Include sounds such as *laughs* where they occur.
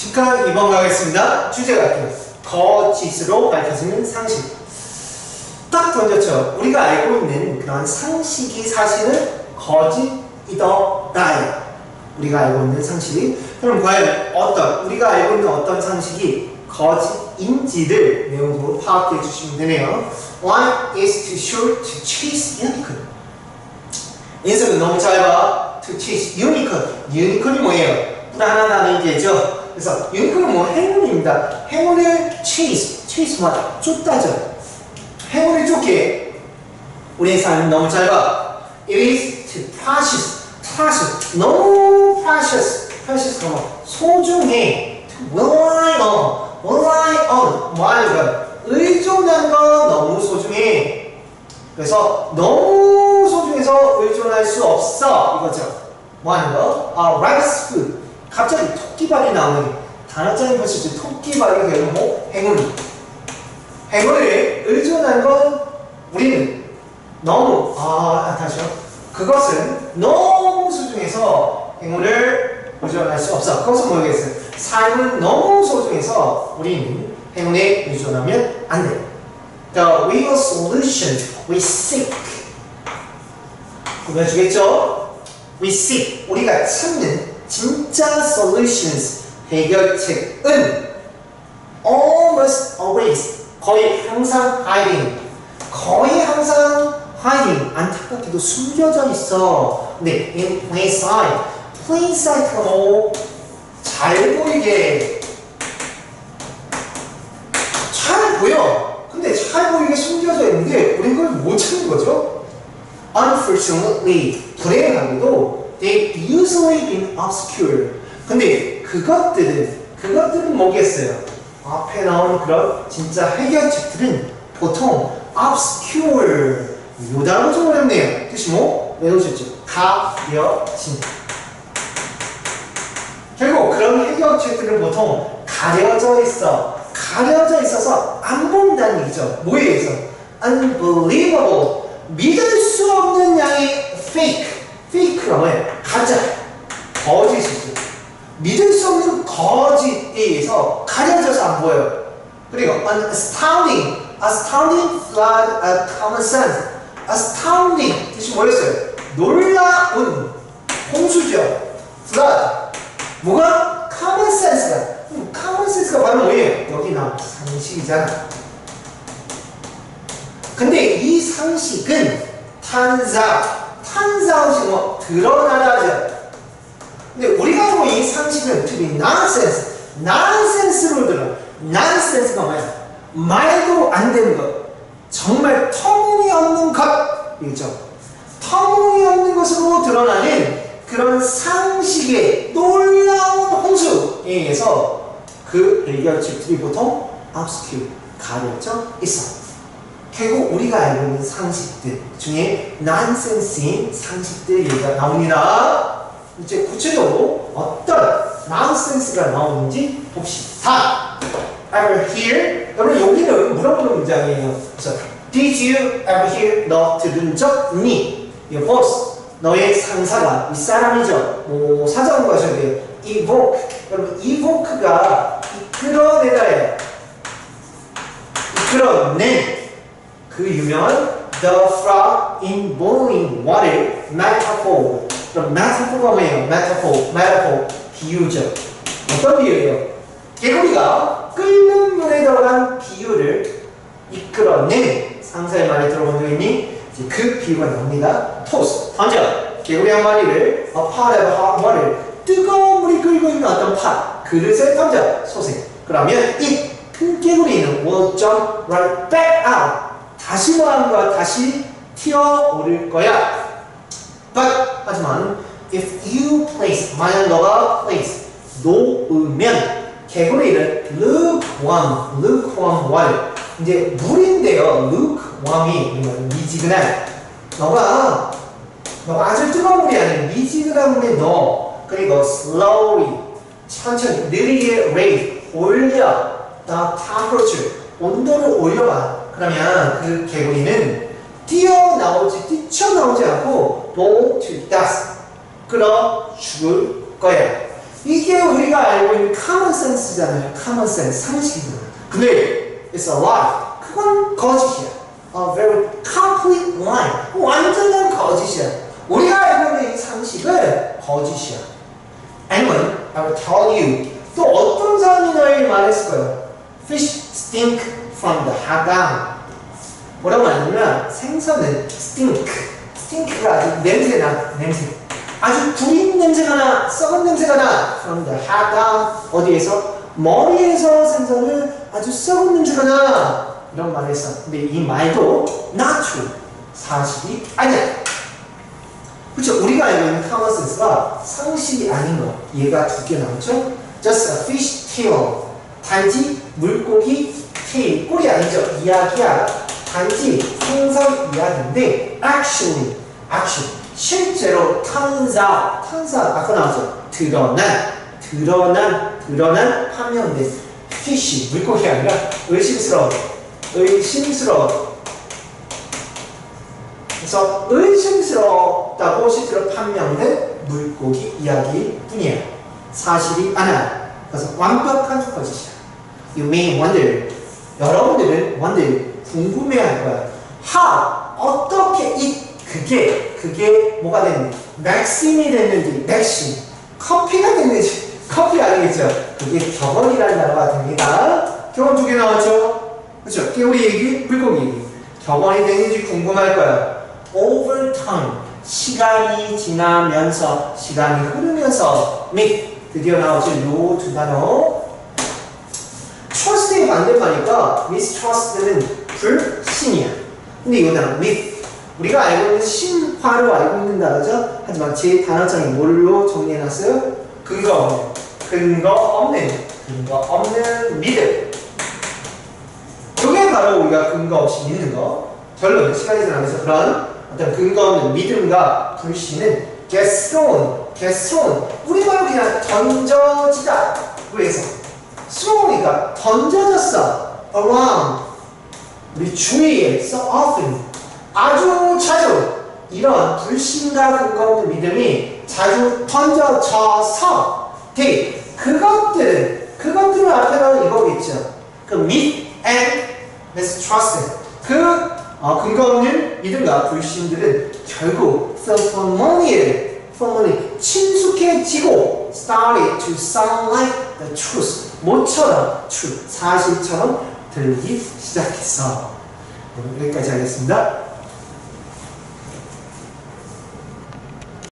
10강 2번 가겠습니다. 주제가 할게요. 거짓으로 밝혀지는 상식. 딱 던졌죠. 우리가 알고 있는 그런 상식이 사실은 거짓이더라요. 우리가 알고 있는 상식이. 그럼 과연 어떤, 우리가 알고 있는 어떤 상식이 거짓인지를 내용으로 파악해 주시면 되네요. One is too short to chase unicorn. 인석은 너무 짧아. To chase unicorn. 유니콘이 뭐예요? 불안한 게죠. 그래서 유니콘은 뭐 행운입니다. 행운을 chase. chase 뭐다? 쫓다죠. 행운을 쫓게 우리의 삶은 너무 짧아. It is too precious. precious. 너무 precious. precious 뭐 소중해. To rely on. rely on. 뭐 하는 거야? 의존한 건 너무 소중해. 그래서 너무 소중해서 의존할 수 없어. 이거죠. 뭐 하는 거? 갑자기 토끼발이 나오는 단어장에 보시죠. 토끼발이 되는 뭐? 행운. 행운을 의존한 건 우리는 너무, 아, 다시요. 그것은 너무 소중해서 행운을 의존할 수 없어. 그것은 모르겠어요. 삶은 너무 소중해서 우리는 행운에 의존하면 안 돼. The real solution we seek. 구별주겠죠? We seek. 우리가 찾는 진짜 solutions. 해결책은 almost always. 거의 항상 hiding. 거의 항상 hiding. 안타깝게도 숨겨져 있어. 네, in plain sight. plain sight가 뭐? 잘 보이게. 잘 보여. 근데 잘 보이게 숨겨져 있는데 우린 그걸 못 찾는 거죠. Unfortunately, 불행하게도 they usually been obscure. 근데 그것들은 그것들은 뭐겠어요? 앞에 나온 그런 진짜 해결책들은 보통 obscure. 요 단어가 좀 어렵네요. 뜻이 뭐? 외우셨죠? 가려진. 결국 그런 해결책들은 보통 가려져 있어. 가려져 있어서 안 본다는 얘기죠. 뭐에 의해서? unbelievable. 믿을 수 없는 양의 fake. 뭐예요? 가짜. 거짓이죠. 믿을 수 없는 거짓에 의해서 가려져서 안 보여요. 그리고 an astounding, astounding flood of common sense. astounding 뜻이 뭐였어요? 놀라운 홍수죠. flood. 뭐가? common sense가. 음, common sense가 바로 뭐예요? 여기 나온 상식이잖아. 근데 이 상식은 탄사, 탄사하시 뭐 드러나라죠. 근데 우리가 알고 이 상식은 to be nonsense, nonsense로 들어. nonsense가 뭐야? 말도 안 되는 것. 정말 터무니없는 것. 이죠. 터무니없는 것으로 드러나는 그런 상식의 놀라운 홍수에 의해서 그 해결책들이 보통 obscure, 가려져 있어. 결국 우리가 알고 있는 상식들 중에 난센스인 상식들 얘기가 나옵니다. 이제 구체적으로 어떤 난센스가 나오는지 봅시다. Ever hear? 여러분 여기는 물어보는 문장이에요. 그래서 Did you ever hear? 너 들은 적 있니? Your boss, 너의 상사가 윗사람이죠. 뭐 사자고 하셔야 돼요. Evoke. 여러분 evoke가 이끌어내다예요. 이끌어낸 그 유명한 The Frog in Boiling Water metaphor. 그럼 metaphor가 뭐예요? metaphor, metaphor, 비유죠. 어떤 비유예요? 개구리가 끓는 물에 들어간 비유를 이끌어낸 상사의 말에 들어본 적 있니? 이제 그 비유가 나옵니다. 토스, 던져. 개구리 한 마리를 a pot of hot water, 뜨거운 물이 끓고 있는 어떤 팥, 그릇에 던져, 솟에. 그러면 이 큰 개구리는 will jump right back out. 다시 거야? 다시 튀어오를 거야. But, 하지만, if you place, 만약 너가 place, 놓으면, 개구리를 lukewarm, lukewarm water. 이제 물인데요. lukewarm이 미지근한. 너가, 너가 아주 뜨거운 물이 아니라 미지근한 물에 넣어. 그리고 slowly, 천천히, 느리게 raise, 올려. the temperature, 온도를 올려봐. 그러면 그 개구리는 뛰어나오지, 뛰쳐나오지 않고 fall to death. 끌어 죽을 거예요. 이게 우리가 알고 있는 common sense잖아요. common sense, 상식이잖아. 근데 it's a lie. 그건 거짓이야. A very complete lie. 완전한 거짓이야. 우리가 알고 있는 이 상식은 거짓이야. Anyone, I will tell you. 또 어떤 사람이 너에게 말했을 거예요. Fish stink from the hagang. 뭐라고 하냐면 생선은 stink. stink가 아주 냄새나, 냄새. 아주 구린 냄새가 나, 썩은 냄새가 나. from the hagang. 어디에서? 머리에서 생선은 아주 썩은 냄새가 나. 이런 말을 했어. 근데 이 말도 not true. 사실이 아니야. 그렇죠. 우리가 알고 있는 sense가 상식이 아닌 거. 얘가 두 개 나오죠. Just a fish tail. 단지 물고기 tail. 꼴이 아니죠. 이야기야. 단지 생선 이야기인데 actually, actually 실제로 turns out 아까 나왔죠. 드러난, 드러난, 드러난 판명된 fish 물고기 아니라 의심스러운, 의심스러운 그래서 의심스럽다고 실제로 판명된 물고기 이야기일 뿐이에요. 사실이 아니야. 그래서 완벽한 거짓이야. You may wonder. 여러분들은 wonder 궁금해할 거야. How 어떻게 이 그게 그게 뭐가 됐는지 맥심이 됐는지 맥심 커피가 됐는지 *laughs* 커피 아니겠죠? 그게 격언이라는 단어가 됩니다. 격언 두 개 나왔죠? 그렇죠? 그게 우리 얘기 물고기 얘기. 격언이 됐는지 궁금할 거야. over time 시간이 지나면서 시간이 흐르면서 및 드디어 나오죠 요 두 단어 trust의 반대말이니까 mistrust는 불신이야 근데 이거 단어 with 우리가 알고 있는 신화로 알고 있는 단어죠 하지만 제 단어장이 뭘로 정리해놨어요? 근거 없는 근거 없는 근거 없는 믿음 이게 바로 우리가 근거 없이 믿는 거 결론은 시간이 지나면서 그런 어떤 근거 없는 믿음과 불신은 get thrown, get thrown. 우리말로 그냥 던져지다. 그래서 throw니까 던져졌어. around. 우리 주위에 so often. 아주 자주 이런 불신과 없는 믿음이 자주 던져져서 돼. 그것들은 그것들 앞에는 이거겠죠. 그믿 and mistrust. 그 어, 근거 없는 믿음과 불신들은 결국 self-harmony를 harmony, 친숙해지고 started to sound like the truth 모처럼 truth, 사실처럼 들리기 시작했어. 여기까지 하겠습니다.